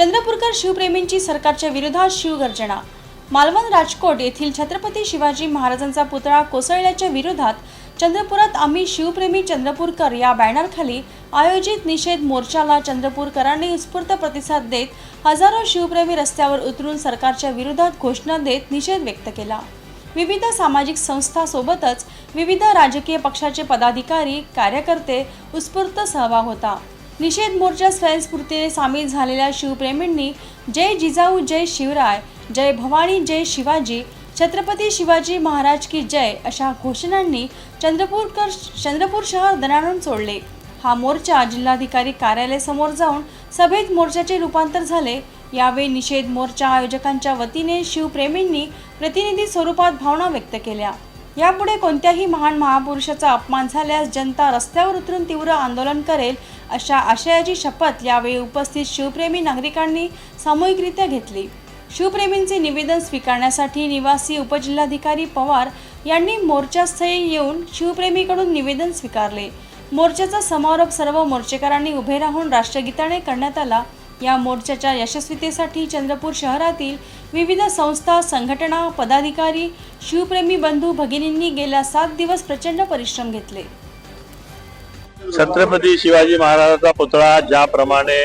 चंद्रपूरकर शिवप्रेमींची सरकारच्या विरोधात शिवगर्जना. मालवण राजकोट येथील छत्रपती शिवाजी महाराजांचा पुतळा कोसळल्याच्या विरोधात चंद्रपुरात आम्ही शिवप्रेमी चंद्रपूरकर या बॅनरखाली आयोजित निषेध मोर्चाला चंद्रपूरकरांनी उत्स्फूर्त प्रतिसाद देत हजारो शिवप्रेमी रस्त्यावर उतरून सरकारच्या विरोधात घोषणा देत निषेध व्यक्त केला. विविध सामाजिक संस्थांसोबतच विविध राजकीय पक्षाचे पदाधिकारी कार्यकर्ते उत्स्फूर्त सहभाग होता. निषेध मोर्चा स्वयंस्फूर्तीने सामील झालेल्या शिवप्रेमींनी जय जिजाऊ जय शिवराय जय भवानी जय शिवाजी छत्रपती शिवाजी महाराज की जय अशा घोषणांनी चंद्रपूरकर चंद्रपूर शहर दणाणून सोडले. हा मोर्चा जिल्हाधिकारी कार्यालयासमोर जाऊन सभेत मोर्चाचे रूपांतर झाले. यावेळी निषेध मोर्चा आयोजकांच्या वतीने शिवप्रेमींनी प्रतिनिधी स्वरूपात भावना व्यक्त केल्या. यापुढे कोणत्याही महान महापुरुषाचा अपमान झाल्यास जनता रस्त्यावर उतरून तीव्र आंदोलन करेल अशा आशयाची शपथ यावेळी उपस्थित शिवप्रेमी नागरिकांनी सामूहिकरित्या घेतली. शिवप्रेमींचे निवेदन स्वीकारण्यासाठी निवासी उपजिल्हाधिकारी पवार यांनी मोर्चास्थळी येऊन शिवप्रेमीकडून निवेदन स्वीकारले. मोर्चाचा समारोप सर्व मोर्चेकरांनी उभे राहून राष्ट्रगीताने करण्यात आला. या मोर्चाच्या यशस्वीतेसाठी चंद्रपूर शहरातील विविध संस्था संघटना पदाधिकारी शिवप्रेमी बंधू भगिनींनी गेल्या सात दिवस प्रचंड परिश्रम घेतले. छत्रपती शिवाजी महाराजांचा पुतळा ज्याप्रमाणे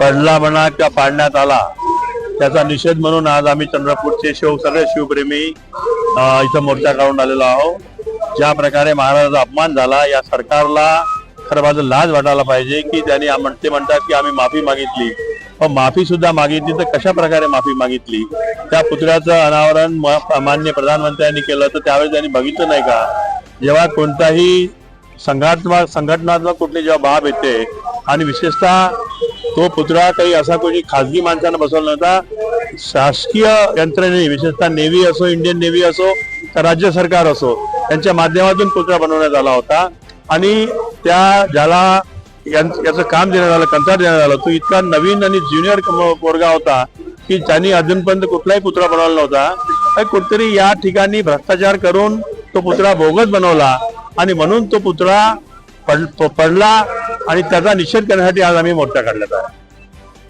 पडला म्हणा किंवा पाडण्यात आला त्याचा निषेध म्हणून आज आम्ही चंद्रपूरचे शिव सगळे शिवप्रेमी इथं मोर्चा काढून आलेलो आहोत. ज्या प्रकारे महाराजाचा अपमान झाला या सरकारला खरं माझं लाज वाटायला पाहिजे की त्यांनी म्हणते ते म्हणतात की आम्ही माफी मागितली. पण माफी सुद्धा मागितली तर कशा प्रकारे माफी मागितली? त्या पुतळ्याचं अनावरण म- प्रधानमंत्र्यांनी केलं तर त्यावेळी त्यांनी बघितलं नाही का? जेव्हा कोणताही संघात्मक संघटनात्मक कुठली जेव्हा बाब येते आणि विशेषतः तो पुतळा काही असा कोणी खाजगी माणसानं बसवला नव्हता शासकीय यंत्रणेने विशेषतः नेव्ही असो इंडियन नेव्ही असो तर राज्य सरकार असो त्यांच्या माध्यमातून पुतळा बनवण्यात आला होता. आणि त्या ज्याला याचं काम देण्यात आलं कंत्राट देण्यात आलं तो इतका नवीन आणि ज्युनियर पोरगा होता की ज्यांनी अजूनपर्यंत कुठलाही पुतळा बनवला नव्हता. तर कुठतरी या ठिकाणी भ्रष्टाचार करून तो पुतळा बोगस बनवला आणि म्हणून तो पुतळा पड- पडला आणि त्याचा निषेध करण्यासाठी आज आम्ही मोर्चा काढला आहे